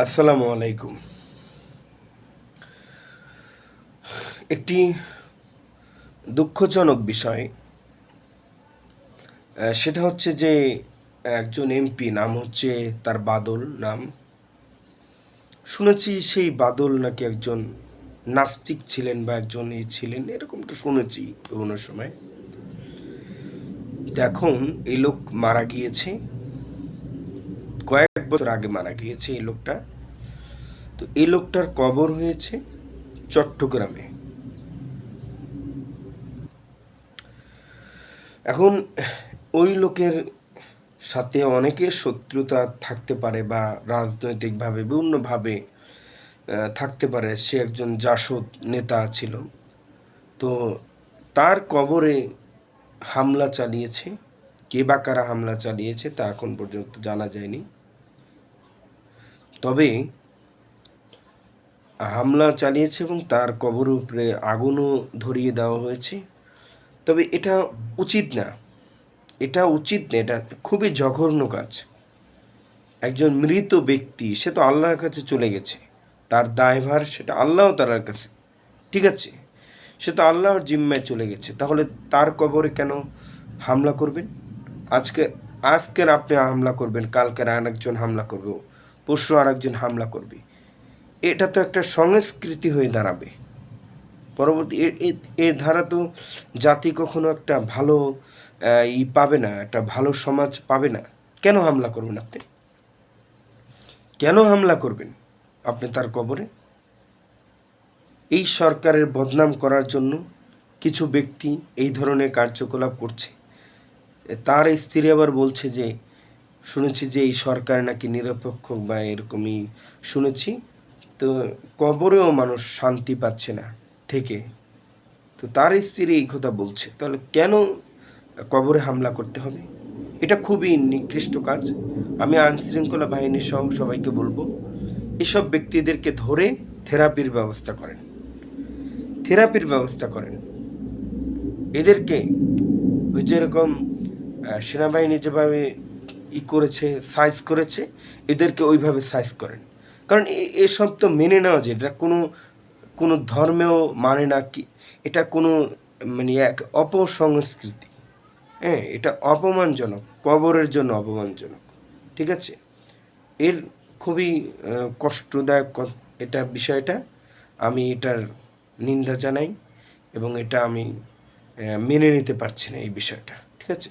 আসসালামু আলাইকুম। একটি দুঃখজনক বিষয় সেটা হচ্ছে যে একজন এমপি, নাম হচ্ছে তার বাদল নাম। শুনেছি সেই বাদল নাকি একজন নাস্তিক ছিলেন বা একজন ই ছিলেন এরকমটা শুনেছি কোনো সময়। তো এখন এই লোক মারা গিয়েছে। কয়েক বছর আগে মারা গিয়েছে এই লোকটা। তো এই লোকটার কবর হয়েছে চট্টগ্রামে। এখন ওই লোকের সাথে অনেকের শত্রুতা থাকতে পারে বা রাজনৈতিকভাবে বিভিন্নভাবে থাকতে পারে। সে একজন জাসদ নেতা ছিল। তো তার কবরে হামলা চালিয়েছে। কে বা কারা হামলা চালিয়েছে তা এখন পর্যন্ত জানা যায়নি। তবে হামলা চালিয়েছে এবং তার কবরের উপরে আগুনও ধরিয়ে দেওয়া হয়েছে। তবে এটা উচিত না। এটা উচিত না, এটা খুবই জঘন্য কাজ। একজন মৃত ব্যক্তি, সে তো আল্লাহর কাছে চলে গেছে। তার দায়ভার সেটা আল্লাহ তার কাছে। ঠিক আছে, সে তো আল্লাহর জিম্মায় চলে গেছে। তাহলে তার কবরে কেন হামলা করবেন? আজকে, আজকের আপনি হামলা করবেন, কালকের আর একজন হামলা করবে, পরশু আর একজন হামলা করবে। এটা তো একটা সংস্কৃতি হয়ে দাঁড়াবে। পরবর্তী এর ধারা তো জাতি কখনো একটা ভালো ই পাবে না, একটা ভালো সমাজ পাবে না। কেন হামলা করবেন আপনি? কেন হামলা করবেন আপনি তার কবরে? এই সরকারের বদনাম করার জন্য কিছু ব্যক্তি এই ধরনের কার্যকলাপ করছে। তার স্ত্রী আবার বলছে যে, শুনেছি যে এই সরকার নাকি নিরপেক্ষ বা এরকমই শুনেছি, তো কবরেও মানুষ শান্তি পাচ্ছে না থেকে। তো তার স্ত্রী এই কথা বলছে। তাহলে কেন কবরে হামলা করতে হবে? এটা খুবই নিকৃষ্ট কাজ। আমি আইনশৃঙ্খলা বাহিনী সহ সবাইকে বলব, এসব ব্যক্তিদেরকে ধরে থেরাপির ব্যবস্থা করেন। থেরাপির ব্যবস্থা করেন। এদেরকে ওই যেরকম সেনাবাহিনী যেভাবে ই করেছে, সাইজ করেছে, এদেরকে ওইভাবে সাইজ করেন। কারণ এসব তো মেনে নেওয়া যায়। এটা কোনো কোনো ধর্মেও মানে না কি, এটা কোনো মানে এক অপসংস্কৃতি। হ্যাঁ এটা অপমানজনক, কবরের জন্য অপমানজনক। ঠিক আছে? এর খুবই কষ্টদায়ক এটা বিষয়টা। আমি এটার নিন্দা জানাই এবং এটা আমি মেনে নিতে পারছি না এই বিষয়টা। ঠিক আছে?